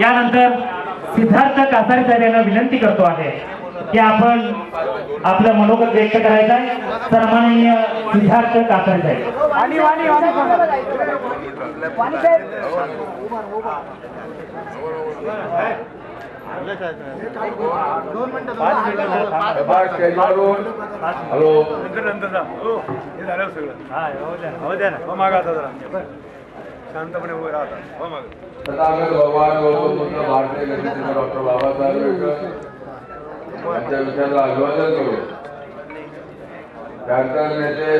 यानंतर सिद्धार्थ कासारे साहेब यांना विनंती करतो आहे की आपण आपलं मनोगत व्यक्त करायचं आहे. सन्माननीय सिद्धार्थ कासारे साहेब. हॅलो. नंतर नंतर हो हे हो द्या ना. हो मागा आता जरा. शांतपणे उभे राहता हो मागा तथागत भगवान गौतम बुद्ध भारतीय गणित डॉक्टर बाबासाहेब आंबेडकर यांच्या विचाराला अभिवादन करू नेते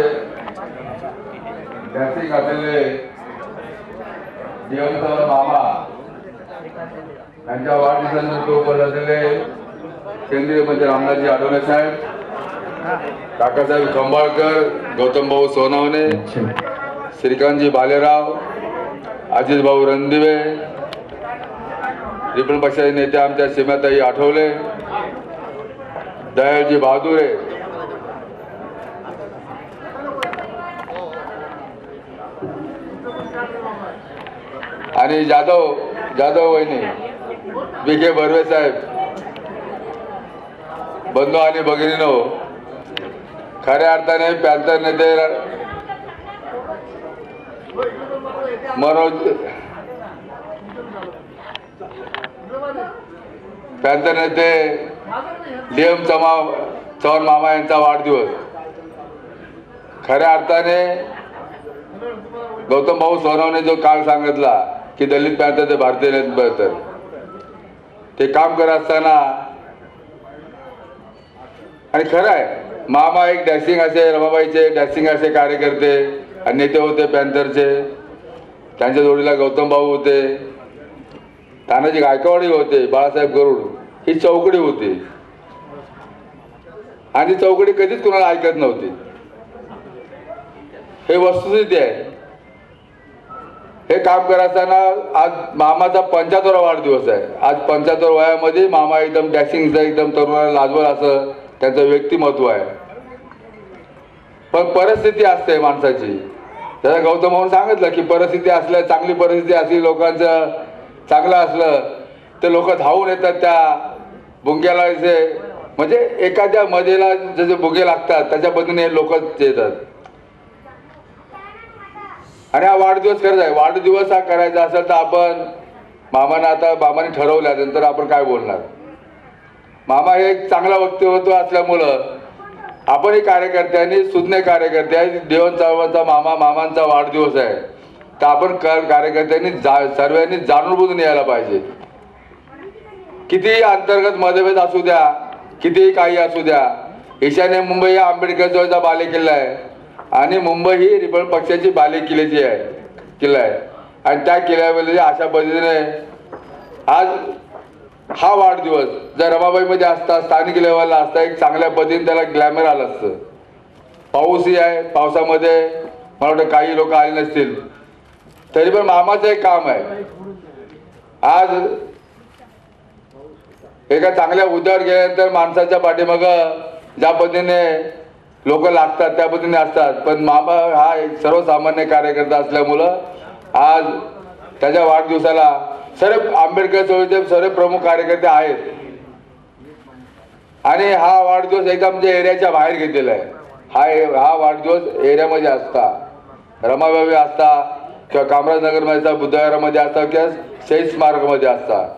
जास्ती असलेले जीवन मामा यांच्या वाढदिवसानिमित्त उपस्थित असलेले केंद्रीय मंत्री रामदासजी आठवले साहेब काकासाहेब खंबाळकर गौतम भाऊ सोनवणे श्रीकांतजी भालेराव अजितभाऊ रणदिवे रिपन पक्षाचे नेते आमच्या सीमाताई आठवले दयाजी बहादुरे आणि जाधव जाधव वहिनी विखे बर्वे साहेब बंधू आणि भगिनीनो खऱ्या अर्थाने पॅन्थर नेते मनोज पॅन्थर नेते डी एम चमा चव्हाण मामा यांचा वाढदिवस. खऱ्या अर्थाने गौतम भाऊ सोनवने जो काल सांगितला की दलित पॅन्थर ते भारतीय नेते पॅन्थर ते काम करत असताना आणि खरं आहे मामा एक डॅसिंग असे रमाबाईचे डॅसिंग असे कार्यकर्ते नेते होते पॅन्थरचे त्यांच्या जोडीला गौतम भाऊ होते. तानाजी गायकवाडी होते बाळासाहेब गरुड. ही चौकडी होती. आणि चौकडी कधीच कुणाला ऐकत नव्हती. हे वस्तुस्थिती आहे. हे काम करत असताना आज मामाचा पंचाहत्तर वाढदिवस आहे. आज पंच्याहत्तर वयामध्ये मामा एकदम डॅशिंगचा एकदम तरुणाला लाजवल असं त्यांचं व्यक्तिमत्व आहे. पण परिस्थिती असते माणसाची. त्याचा गौतम भाऊन सांगितलं की परिस्थिती असल्या चांगली परिस्थिती असली लोकांचं चांगलं असलं ते लोक धावून येतात त्या बुंग्याला जे म्हणजे एखाद्या मजेला जसे बुगे लागतात त्याच्या पद्धतीने लोक येतात. आणि हा वाढदिवस करायचा आहे. वाढदिवस हा करायचा असेल तर आपण मामानं आता मामाने ठरवल्यानंतर आपण काय बोलणार? मामा हे एक चांगला व्यक्तिमत्व असल्यामुळं आपणही कार्यकर्त्यांनी सुज्ञ कार्यकर्ते आहे. देवन चळवळचा मामा मामांचा वाढदिवस आहे. तर आपण कार्यकर्त्यांनी जा सर्वांनी जाणून बुजून यायला पाहिजे. कितीही अंतर्गत मतभेद असू द्या कितीही काही असू द्या ईशान्य मुंबई हा आंबेडकर जवळचा बालेकिल्ला आहे. आणि मुंबई ही रिपब्लिक पक्षाची बालेकिल्ल्याची आहे किल्ला आहे. आणि त्या किल्ल्यामध्ये अशा पद्धतीने आज हा वाढदिवस जर रमाबाईमध्ये असता स्थानिक लेवलला असता एक चांगल्या पद्धतीने त्याला ग्लॅमर आलं असतं. पाऊसही आहे पावसामध्ये मला वाटतं काही लोक आले नसतील. तरी पण मामाचं एक काम आहे. आज एका चांगल्या उद्यावर गेल्यानंतर माणसाच्या पाठीमाग ज्या पद्धतीने लोक लागतात त्या पद्धतीने असतात. पण मामा हा एक सर्वसामान्य कार्यकर्ता असल्यामुळं आज त्याच्या वाढदिवसाला सर्व आंबेडकर चळवळीचे सर्व प्रमुख कार्यकर्ते आहेत. आणि हा वाढदिवस एकदम म्हणजे एरियाच्या बाहेर घेतलेला आहे. हा ए- हा वाढदिवस एरियामध्ये असता. रमाबाई असता किंवा कामराजनगरमध्ये असता बुद्धविहारामध्ये असता किंवा शहीद स्मारकमध्ये असता.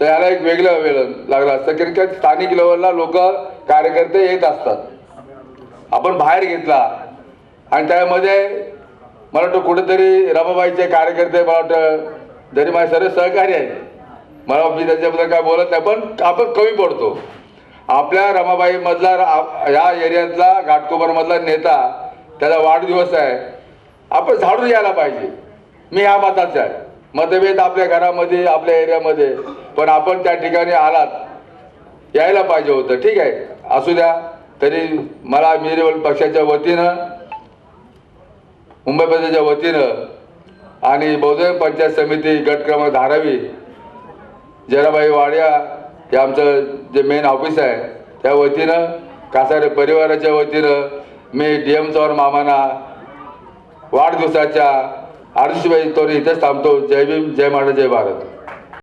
तर याला एक वेगळं वेळ लागलं असतं. कारण की स्थानिक लेवलला लोक कार्यकर्ते येत असतात. आपण बाहेर घेतला. आणि त्यामध्ये मला वाटतं कुठेतरी रमाबाईचे कार्यकर्ते मला वाटतं जरी माझे सर्व सहकारी आहेत मला मी त्याच्याबद्दल काय बोलत नाही पण आपण कमी पडतो. आपल्या रमाबाईमधला ह्या या एरियातला घाटकोपरमधला नेता त्याचा वाढदिवस आहे. आपण झाडून यायला पाहिजे. मी ह्या मताचा आहे. मतभेद आपल्या घरामध्ये आपल्या एरियामध्ये पण आपण त्या ठिकाणी आलात यायला पाहिजे होतं. ठीक आहे. असू द्या. तरी मला मिरेवल पक्षाच्या वतीनं मुंबई प्रदेशच्या वतीनं आणि बहुजन पंचायत समिती गट क्रमांक धारावी जराबाई वाड्या हे आमचं जे मेन ऑफिस आहे त्या वतीनं कासारे परिवाराच्या वतीनं मी डी एम चव्हाण मामाना वाढदिवसाच्या आरतीबाई तोरी इथेच थांबतो. जय भीम जय महाराज जय भारत.